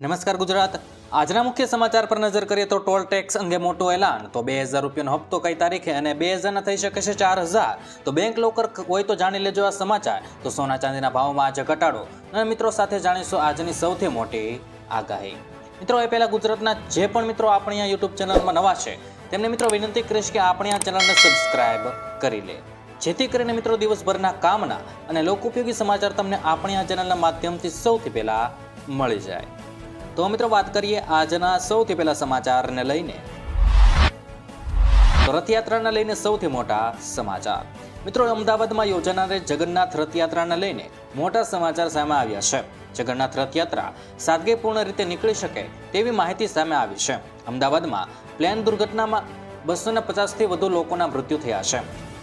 નમસ્કાર ગુજરાત. આજના મુખ્ય સમાચાર પર નજર કરીએ તો ટોલ ટેક્સ અંગે મોટું એલાન. તો બે હજાર રૂપિયાનો હપ્તો કઈ તારીખે અને બે હજારના થઈ શકે છે ચાર હજાર? તો બેંક લોકર હોય તો જાણી લેજો આ સમાચાર. તો સોના ચાંદીના ભાવમાં આજે ઘટાડો. અને મિત્રો સાથે જાણીશું આજની સૌથી મોટી આગાહી. મિત્રો, એ પહેલાં ગુજરાતના જે પણ મિત્રો આપણી આ યુટ્યુબ ચેનલમાં નવા છે, તેમને મિત્રો વિનંતી કરીશ કે આપણી આ ચેનલને સબસ્ક્રાઈબ કરી લે. જેથી કરીને મિત્રો દિવસભરના કામના અને લોકોપયોગી સમાચાર તમને આપણી આ ચેનલના માધ્યમથી સૌથી પહેલાં મળી જાય. તો મિત્રો વાત કરીએ આજના સૌથી પહેલા સમાચારને લઈને. રથયાત્રાને લઈને સૌથી મોટા સમાચાર. મિત્રો અમદાવાદમાં યોજાનારી જગન્નાથ રથયાત્રાને લઈને મોટા સમાચાર સામે આવ્યા છે. જગન્નાથ રથયાત્રા સાદગીપૂર્ણ રીતે નીકળી શકે તેવી માહિતી સામે આવી છે. અમદાવાદમાં પ્લેન દુર્ઘટનામાં બસો ને પચાસથી વધુ લોકોના મૃત્યુ થયા છે.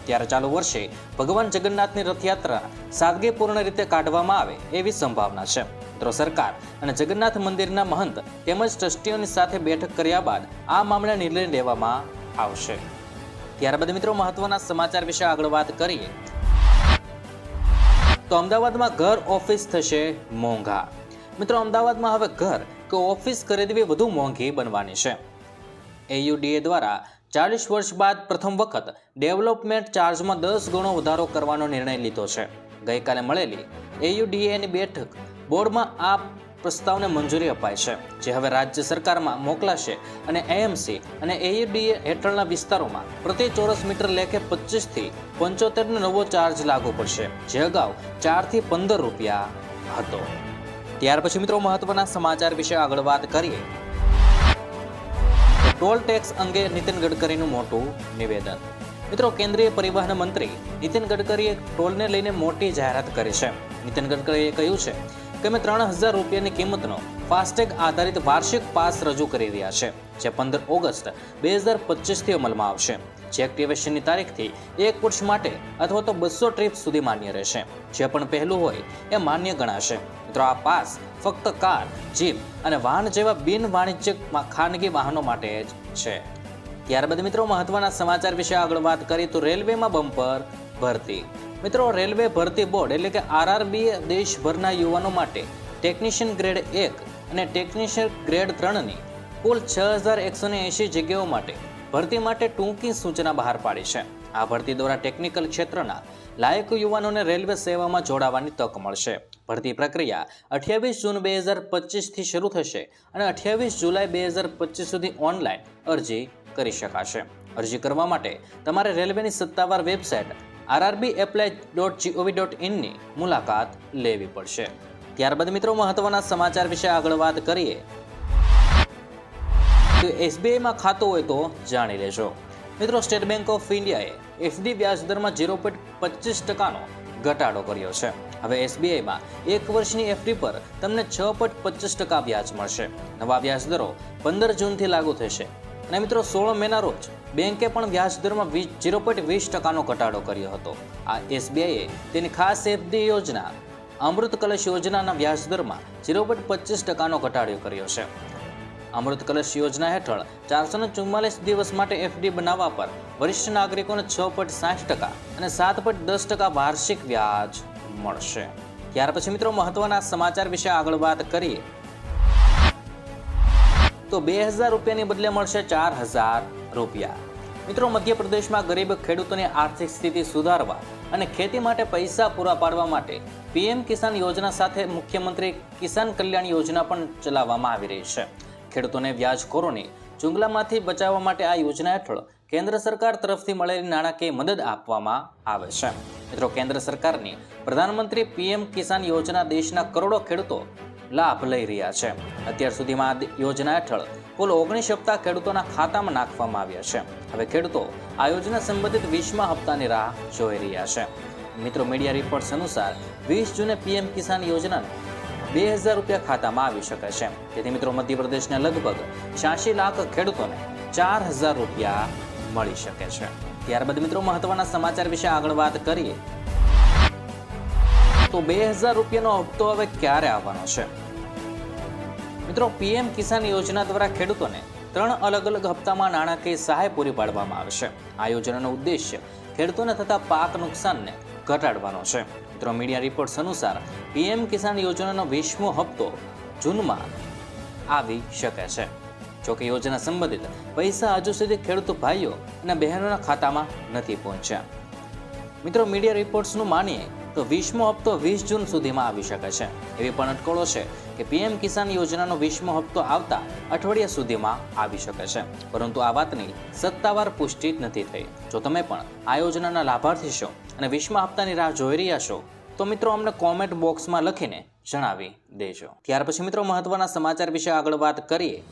ત્યારે ચાલુ વર્ષે ભગવાન જગન્નાથની રથયાત્રા સાદગીપૂર્ણ રીતે કાઢવામાં આવે એવી સંભાવના છે. મિત્રો સરકાર અને જગન્નાથ મંદિરના મહંત તેમજ ટ્રસ્ટીઓની સાથે બેઠક કર્યા બાદ આ મામલે નિર્ણય લેવામાં આવશે. ત્યારબાદ મિત્રો મહત્વના સમાચાર વિશે આગળ વાત કરીએ. તો અમદાવાદમાં ઘર ઓફિસ થશે મોંઘા. મિત્રો અમદાવાદમાં હવે ઘર કે ઓફિસ ખરીદવી વધુ મોંઘી બનવાની છે. એયુડીએ દ્વારા ચાલીસ વર્ષ બાદ પ્રથમ વખત ડેવલપમેન્ટ ચાર્જમાં દસ ગણો વધારો કરવાનો નિર્ણય લીધો છે. ગઈકાલે મળેલી એયુડીએની બેઠક બોર્ડમાં આ પ્રસ્તાવને મંજૂરી અપાય છે, જે હવે રાજ્ય સરકારમાં મોકલાશે અને એએમસી અને એયુડીએ હેઠળના વિસ્તારોમાં પ્રતિ ચોરસ મીટર લેખે પચીસથી પંચોતેરનો નવો ચાર્જ લાગુ પડશે, જે અગાઉ ચારથી પંદર રૂપિયા હતો. ત્યાર પછી મિત્રો મહત્વના સમાચાર વિશે આગળ વાત કરીએ. ટોલ ટેક્સ અંગે નીતિન ગડકરીનું મોટું નિવેદન. મિત્રો, કેન્દ્રીય પરિવહન મંત્રી નીતિન ગડકરીએ ટોલને લઈને મોટી જાહેરાત કરી છે. નીતિન ગડકરીએ કહ્યું છે કે, અમે ત્રણ હજાર રૂપિયાની કિંમતનો ફાસ્ટેગ આધારિત વાર્ષિક પાસ રજૂ કરી રહ્યા છે, જે પંદર ઓગસ્ટ બે હજાર પચીસથી અમલમાં આવશે. જે એક્ટિવેશનની તારીખથી એક વર્ષ માટે અથવા તો બસો ટ્રીપ સુધી માન્ય રહેશે. જે પણ પહેલું હોય એ માન્ય ગણાશે. મિત્રો, આ પાસ ફક્ત કાર, જીપ અને વાહન જેવા બિન વાણિજ્યક ખાનગી વાહનો માટે જ છે. ત્યારબાદ મિત્રો, મહત્વના સમાચાર વિશે આગળ વાત કરીએ તો રેલવેમાં બમ્પર ભરતી. મિત્રો, રેલવે ભરતી બોર્ડ એટલે કે આરઆરબી દેશભરના યુવાનો માટે ટેકનિશિયન ગ્રેડ એક અને ટેકનિશિયન ગ્રેડ ત્રણની કુલ છ હજાર એકસો એંશી જગ્યાઓ માટે ભરતી માટે ટૂંકી સૂચના બહાર પાડી છે. આ ભરતી દ્વારા ટેકનિકલ ક્ષેત્રના લાયક યુવાનોને રેલવે સેવામાં જોડાવાની તક મળશે. ભરતી પ્રક્રિયા અઠ્યાવીસ જૂન બે હજાર પચીસથી શરૂ થશે અને અઠ્યાવીસ જુલાઈ બે હજાર પચીસ સુધી ઓનલાઈન અરજી કરી શકાશે. અરજી કરવા માટે તમારે રેલવેની સત્તાવાર website RRB apply dot gov dot ઇનની મુલાકાત લેવી પડશે. ત્યારબાદ મિત્રો મહત્વના સમાચાર વિશે આગળ વાત કરીએ. એસબીઆઈમાં ખાતું હોય તો જાણી લેજો. મિત્રો, સ્ટેટ બેંક ઓફ ઇન્ડિયાએ એફડી વ્યાજ દરમાં ઝીરો પોઈન્ટ પચીસ ટકાનો ઘટાડો કર્યો છે. હવે એસબીઆઈમાં એક વર્ષની એફડી પર તમને છ પોઈન્ટ પચીસ ટકા વ્યાજ મળશે. નવા વ્યાજ દરો પંદર જૂનથી લાગુ થશે. અને મિત્રો, સોળ મેના રોજ બેંકે પણ વ્યાજ દરમાં વીસ ઝીરો પોઈન્ટ વીસ ટકાનો ઘટાડો કર્યો હતો. આ એસબીઆઈએ તેની ખાસ એફડી યોજના, અમૃત કલશ યોજનાના વ્યાજ દરમાં ઝીરો પોઈન્ટ પચીસ ટકાનો ઘટાડો કર્યો છે. અમૃત કલશ યોજના હેઠળ ચારસો ને ચુમ્માલીસ દિવસ માટે એફડી બનાવવા પર વરિષ્ઠ નાગરિકોને છ પોઈન્ટ સાઠ ટકા અને સાત પોઈન્ટ દસ ટકા વાર્ષિક વ્યાજ મળશે. ત્યાર પછી મિત્રો મહત્વના સમાચાર વિશે આગળ વાત કરીએ. તો બે હજાર રૂપિયાની બદલે મળશે ચાર હજાર રૂપિયા. મિત્રો મધ્યપ્રદેશમાં ગરીબ ખેડૂતોની આર્થિક સ્થિતિ સુધારવા અને ખેતી માટે પૈસા પૂરા પાડવા માટે પીએમ કિસાન યોજના સાથે મુખ્યમંત્રી કિસાન કલ્યાણ યોજના પણ ચલાવવામાં આવી રહી છે. ખેડૂતોને વ્યાજખોરોને ચુંગલામાંથી બચાવવા માટે આ યોજના હેઠળ કેન્દ્ર સરકાર તરફથી મળેલી નાણાકીય મદદ આપવામાં આવે છે. મિત્રો, કેન્દ્ર સરકારની પ્રધાનમંત્રી પીએમ કિસાન યોજના દેશના કરોડો ખેડૂતો લાભ લઈ રહ્યા છે. અત્યાર સુધીમાં આ યોજના હેઠળ કુલ ઓગણીસ હપ્તા ખેડૂતોના ખાતામાં નાખવામાં આવ્યા છે. હવે ખેડૂતો આ યોજના સંબંધિત વીસમા હપ્તાની રાહ જોઈ રહ્યા છે. મિત્રો, મીડિયા રિપોર્ટ્સ અનુસાર વીસ જૂને પીએમ કિસાન યોજનાનું બે હજાર રૂપિયા ખાતામાં આવી શકે છે. તેથી મિત્રો, મધ્યપ્રદેશના લગભગ છ્યાસી લાખ ખેડૂતોને ચાર હજાર રૂપિયા મળી શકે છે. ત્યારબાદ મિત્રો, મહત્વના સમાચાર વિશે આગળ વાત કરીએ. તો બે હજાર રૂપિયાનો હપ્તો હવે ક્યારે આવવાનો છે? મિત્રો, પીએમ કિસાન યોજના દ્વારા ખેડૂતોને ત્રણ અલગ અલગ હપ્તામાં નાણાકીય સહાય પૂરી પાડવામાં આવશે. આ યોજનાનો ઉદ્દેશ્ય ખેડૂતોને થતા પાક નુકસાનને ઘટાડવાનો છે. મિત્રો મીડિયા રિપોર્ટ્સ અનુસાર પીએમ કિસાન યોજનાનો વીસમો હપ્તો જૂનમાં આવી શકે છે. જોકે યોજના સંબંધિત પૈસા હજુ સુધી ખેડૂત ભાઈઓ અને બહેનોના ખાતામાં નથી પહોંચ્યા. મિત્રો મીડિયા રિપોર્ટ્સનું માનીએ તો વીસમો હપ્તો વીસ જૂન સુધીમાં આવી શકે છે. એવી પણ અટકળો છે કે પીએમ કિસાન યોજનાનો વીસમો હપ્તો આવતા અઠવાડિયા સુધીમાં આવી શકે છે. પરંતુ આ વાતની સત્તાવાર પુષ્ટિ નથી થઈ. જો તમે પણ આ યોજનાના લાભાર્થી છો અને વીસમા હપ્તાની રાહ જોઈ રહ્યા છો, તો મિત્રો અમને કોમેન્ટ બોક્સમાં લખીને જણાવી દેજો. ત્યાર પછી મિત્રો મહત્વના સમાચાર વિશે આગળ વાત કરીએ.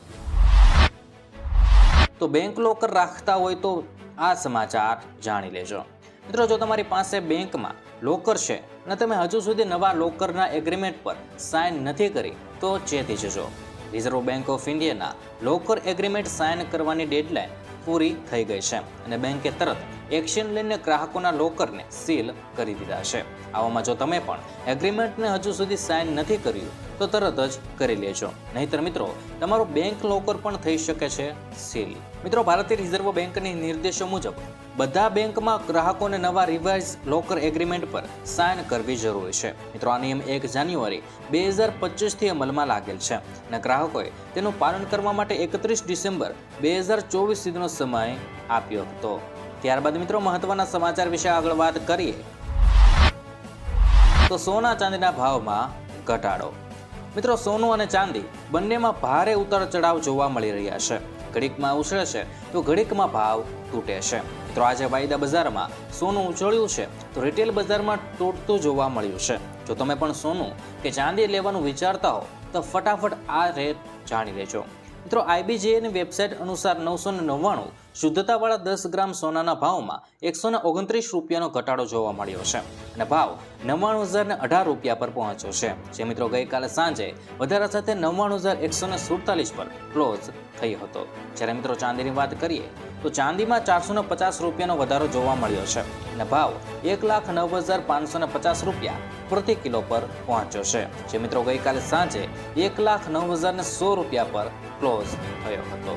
તો બેંક લોકર રાખતા હોય તો આ સમાચાર જાણી લેજો. મિત્રો જો તમારી પાસે બેંકમાં લોકર છે. અને તમે હજુ સુધી નવા લોકરના એગ્રીમેન્ટ પર સાઇન નથી કરી, તો ચેતી જજો. રિઝર્વ બેંક ઓફ ઇન્ડિયાના લોકર એગ્રીમેન્ટ સાઇન કરવાની ડેડલાઇન પૂરી થઈ ગઈ છે. અને બેંકે તરત એક્શન લઈને ગ્રાહકોના લોકરને સીલ કરી દીધા છે. આવામાં જો તમે પણ એગ્રીમેન્ટને હજુ સુધી સાઇન નથી કર્યું તો તરત જ કરી લેજો. નહીતર મિત્રો, તમારું બેંક લોકર પણ થઈ શકે છે સીલ. મિત્રો, ભારતીય રિઝર્વ બેંકની નિર્દેશો મુજબ, બધા બેંકમાં ગ્રાહકોને નવા રિવાઇઝ લોકર એગ્રીમેન્ટ પર સાઇન કરવી જરૂરી છે. મિત્રો, આ નિયમ એક જાન્યુઆરી બે હજાર પચીસથી અમલમાં લાગેલ છે અને ગ્રાહકોએ તેનું પાલન કરવા માટે એકત્રીસ ડિસેમ્બર બે હજાર ચોવીસ સુધીનો સમય આપ્યો હતો. ત્યારબાદ મિત્રો, મહત્વના સમાચાર વિશે આગળ વાત કરીએ. તો સોના ચાંદીના ભાવમાં ઘટાડો. મિત્રો, સોનું અને ચાંદી બંનેમાં ભારે ઉતાર ચઢાવ જોવા મળી રહ્યા છે. ઘડીકમાં ઉછળે છે તો ઘડીકમાં ભાવ તૂટે છે મિત્રો, આજે વાયદા બજારમાં સોનું ઉછળ્યું છે તો રિટેલ બજારમાં તૂટતું જોવા મળ્યું છે. જો તમે પણ સોનું કે ચાંદી લેવાનું વિચારતા હો, તો ફટાફટ આ રેટ જાણી લેજો. મિત્રો, આઈબીજીએની વેબસાઇટ અનુસાર નવસો ને નવ્વાણું શુદ્ધતાવાળા દસ ગ્રામ સોનાના ભાવમાં એકસો ઓગણત્રીસ રૂપિયાનો ઘટાડો જોવા મળ્યો છે. અને ભાવ નવ્વાણું હજાર ને અઢાર રૂપિયા પર પહોંચ્યો છે. જે મિત્રો ગઈકાલે સાંજે વધારા સાથે નવ્વાણું હજાર એકસો સુડતાલીસ પર ક્લોઝ થયો હતો. જ્યારે મિત્રો ચાંદીની વાત કરીએ, તો ચાંદીમાં ચારસો પચાસ રૂપિયાનો વધારો જોવા મળ્યો છે. અને ભાવ એક લાખ નવ હજાર પાંચસો પચાસ રૂપિયા પ્રતિ કિલો પર પહોંચ્યો છે. જે મિત્રો ગઈકાલે સાંજે એક લાખ નવ હજાર સો રૂપિયા પર ક્લોઝ થયો હતો.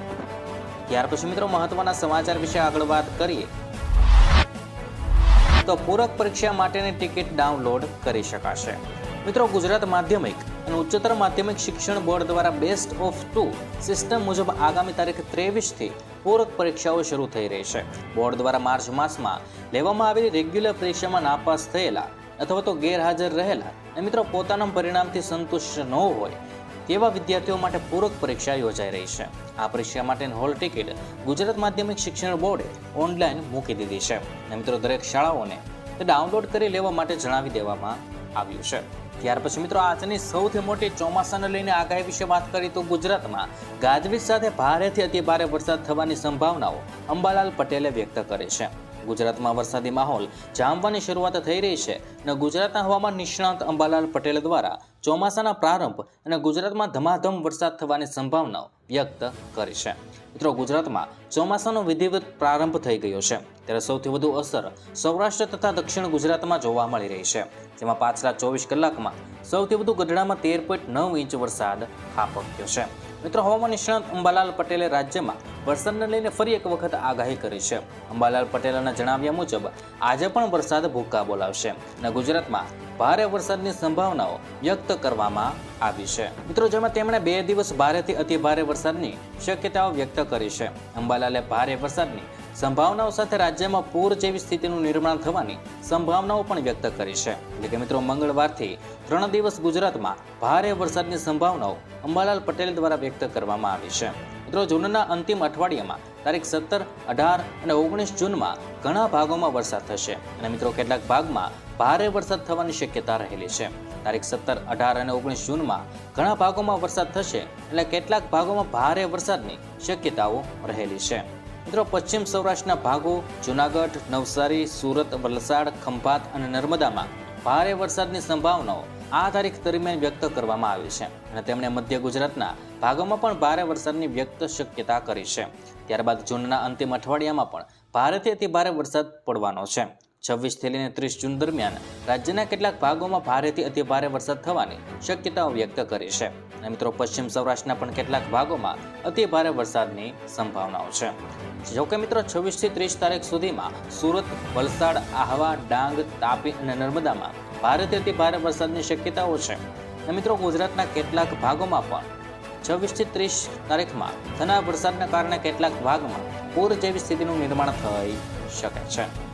ત્યાર પછી મિત્રો મહત્વના સમાચાર વિશે આગળ વાત કરીએ. તો પૂરક પરીક્ષા માટેની ટિકિટ ડાઉનલોડ કરી શકાશે. મિત્રો ગુજરાત માધ્યમિક અને ઉચ્ચતર માધ્યમિક શિક્ષણ બોર્ડ દ્વારા બેસ્ટ ઓફ ટુ સિસ્ટમ મુજબ આગામી તારીખ ત્રેવીસથી પૂરક પરીક્ષાઓ શરૂ થઈ રહી છે. બોર્ડ દ્વારા માર્ચ માસમાં લેવામાં આવેલી રેગ્યુલર પરીક્ષામાં નાપાસ થયેલા અથવા તો ગેરહાજર રહેલા અને મિત્રો પોતાના પરિણામથી સંતુષ્ટ ન હોય તેવા વિદ્યાર્થીઓ માટે પૂરક પરીક્ષા યોજાઈ રહી છે. આ પરીક્ષા માટેની હોલ ટિકિટ ગુજરાત માધ્યમિક શિક્ષણ બોર્ડે ઓનલાઈન મૂકી દીધી છે. અને મિત્રો, દરેક શાળાઓને તે ડાઉનલોડ કરી લેવા માટે જણાવી દેવામાં આવ્યું છે. ત્યાર પછી મિત્રો, આજની સૌથી મોટી ચોમાસાને લઈને આગાહી વિશે વાત કરી તો ગુજરાતમાં ગાજવીજ સાથે ભારેથી અતિભારે વરસાદ થવાની સંભાવનાઓ અંબાલાલ પટેલે વ્યક્ત કરી છે. ગુજરાતમાં વરસાદી માહોલ જામવાની શરૂઆત થઈ રહી છે અને ગુજરાતના હવામાન નિષ્ણાંત અંબાલાલ પટેલ દ્વારા ચોમાસાના પ્રારંભ અને ગુજરાતમાં ધમાધમ વરસાદ થવાની સંભાવનાઓ વ્યક્ત કરી છે. મિત્રો, ગુજરાતમાં ચોમાસાનો વિધિવત પ્રારંભ થઈ ગયો છે. ત્યારે સૌથી વધુ અસર સૌરાષ્ટ્ર તથા દક્ષિણ ગુજરાતમાં જોવા મળી રહી છે. જેમાં પાછલા ચોવીસ કલાકમાં સૌથી વધુ ગઢડામાં તેર પોઈન્ટ નવ ઇંચ વરસાદ ખાબક્યો છે. મિત્રો, હવામાન નિષ્ણાંત અંબાલાલ પટેલે રાજ્યમાં વરસાદને લઈને ફરી એક વખત આગાહી કરી છે. અંબાલાલ પટેલના જણાવ્યા મુજબ, આજે પણ વરસાદ ભૂક્કા બોલાવશે અને ગુજરાતમાં ભારે વરસાદની સંભાવનાઓ વ્યક્ત કરવામાં આવી છે. મિત્રો, જેમાં તેમણે બે દિવસ ભારેથી અતિ ભારે વરસાદની શક્યતાઓ વ્યક્ત કરી છે. અંબાલાલે ભારે વરસાદની સંભાવનાઓ સાથે રાજ્યમાં પૂર જેવી સ્થિતિનું નિર્માણ થવાની સંભાવનાઓ પણ વ્યક્ત કરી છે. એટલે કે મિત્રો, મંગળવારથી ત્રણ દિવસ ગુજરાતમાં ભારે વરસાદની સંભાવનાઓ અંબાલાલ પટેલ દ્વારા વ્યક્ત કરવામાં આવી છે. મિત્રો, જૂનના અંતિમ અઠવાડિયામાં તારીખ સત્તર, અઢાર અને ઓગણીસ જૂનમાં ઘણા ભાગોમાં વરસાદ થશે. અને મિત્રો, કેટલાક ભાગમાં ભારે વરસાદ થવાની શક્યતા રહેલી છે. તારીખ સત્તર, અઢાર અને ઓગણીસ જૂનમાં ઘણા ભાગોમાં વરસાદ થશે, એટલે કેટલાક ભાગોમાં ભારે વરસાદની શક્યતાઓ રહેલી છે. મિત્રો પશ્ચિમ સૌરાષ્ટ્રના ભાગો, જૂનાગઢ, નવસારી, સુરત, વલસાડ, ખંભાત અને નર્મદામાં ભારે વરસાદની સંભાવનાઓ આ તારીખ દરમિયાન વ્યક્ત કરવામાં આવી છે અને તેમણે મધ્ય ગુજરાતના ભાગોમાં પણ ભારે વરસાદની વ્યક્ત શક્યતા કરી છે. ત્યારબાદ જૂનના અંતિમ અઠવાડિયામાં પણ ભારેથી અતિ ભારે વરસાદ પડવાનો છે. છવ્વીસથી લઈને ત્રીસ જૂન દરમિયાન રાજ્યના કેટલાક ભાગોમાં ભારેથી અતિભારે વરસાદ થવાની શક્યતાઓ વ્યક્ત કરી છે. અને મિત્રો, પશ્ચિમ સૌરાષ્ટ્રના પણ કેટલાક ભાગોમાં અતિભારે વરસાદની સંભાવનાઓ છે. જોકે મિત્રો છવ્વીસથી ત્રીસ તારીખ સુધીમાં સુરત, વલસાડ, આહવા, ડાંગ, તાપી અને નર્મદામાં ભારેથી અતિ ભારે વરસાદની શક્યતાઓ છે. અને મિત્રો, ગુજરાતના કેટલાક ભાગોમાં પણ છવ્વીસથી ત્રીસ તારીખમાં થનાર વરસાદના કારણે કેટલાક ભાગમાં પૂર જેવી સ્થિતિનું નિર્માણ થઈ શકે છે.